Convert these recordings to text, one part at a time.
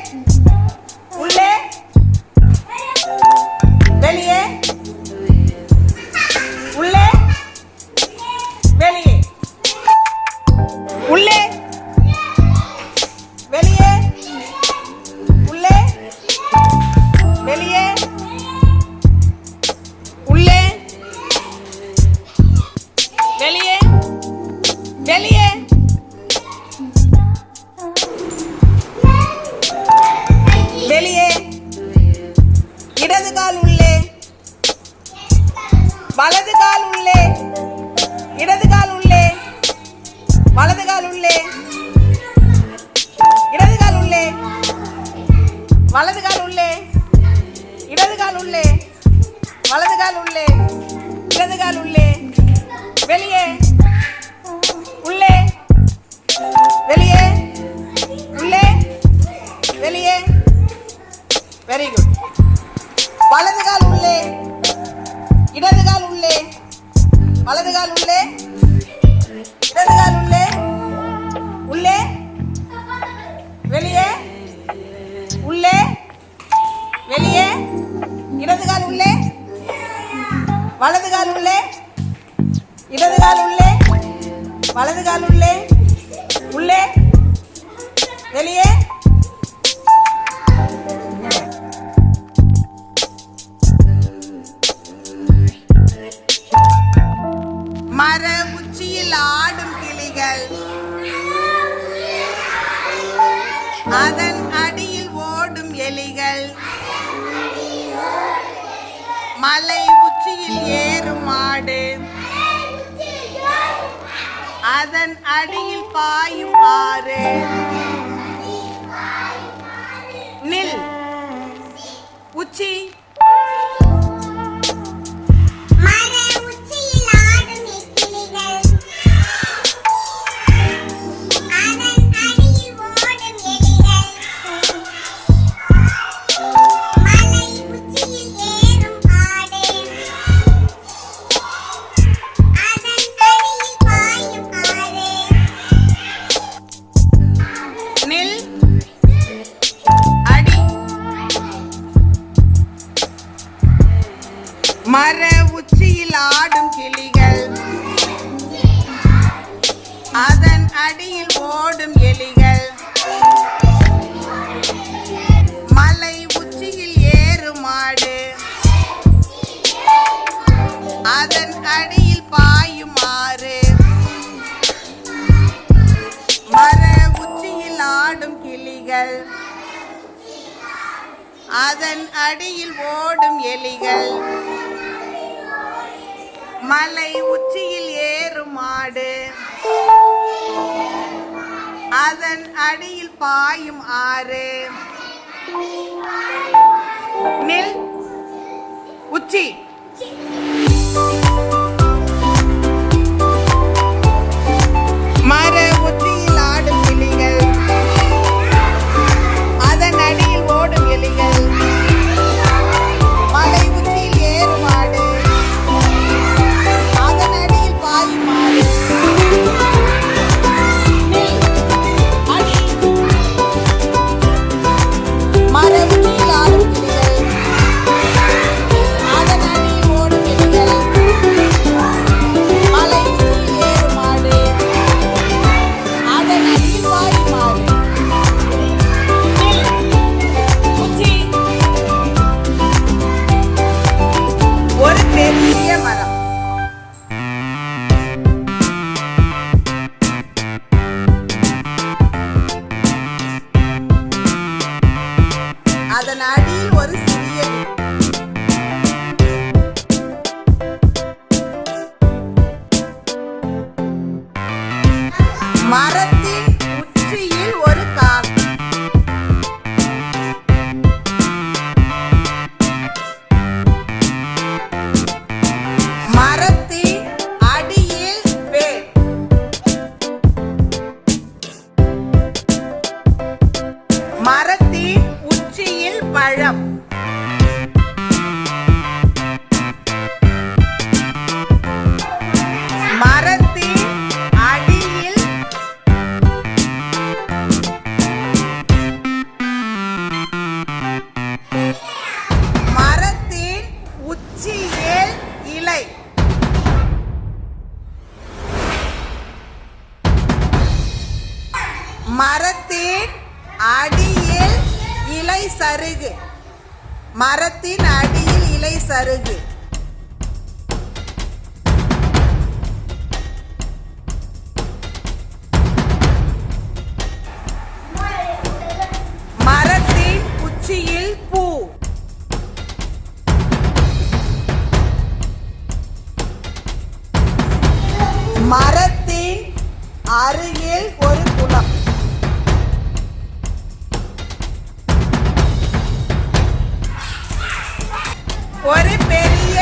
de Vale de अलग அதன் அடியில் பாயும் ஆறு. நில். உச்சி. ஆடும் கிளிகள். அதன் அடியில் ஓடும் எலிகள். மலை உச்சியில் ஏறும் மாடு அதன் அடியில் பாயும் ஆறு. மர உச்சியில் ஆடும் கிளிகள். அதன் அடியில் ஓடும் எலிகள். மலை உச்சியில் ஏறும் மாடு அதன் அடியில் பாயும் ஆறு. நெல் உச்சி. சருகு. மரத்தின் அடியில் இலை சருகு. மரத்தின் உச்சியில் ஒரு பெரிய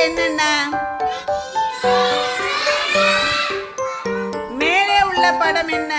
படங்கள் என்னென்ன? மேலே உள்ள படம் என்ன?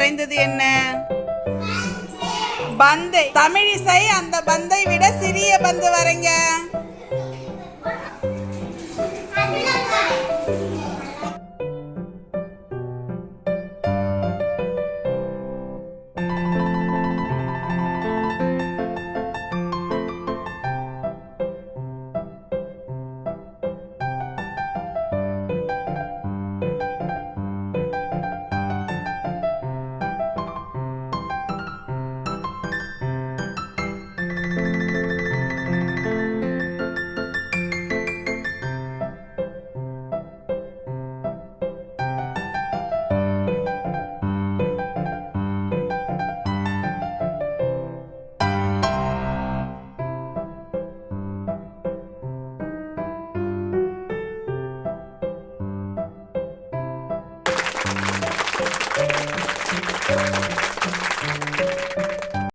வரைந்தது என்ன? பந்தை. தமிழிசை அந்த பந்தை விட சிறிய பந்து வரைங்க.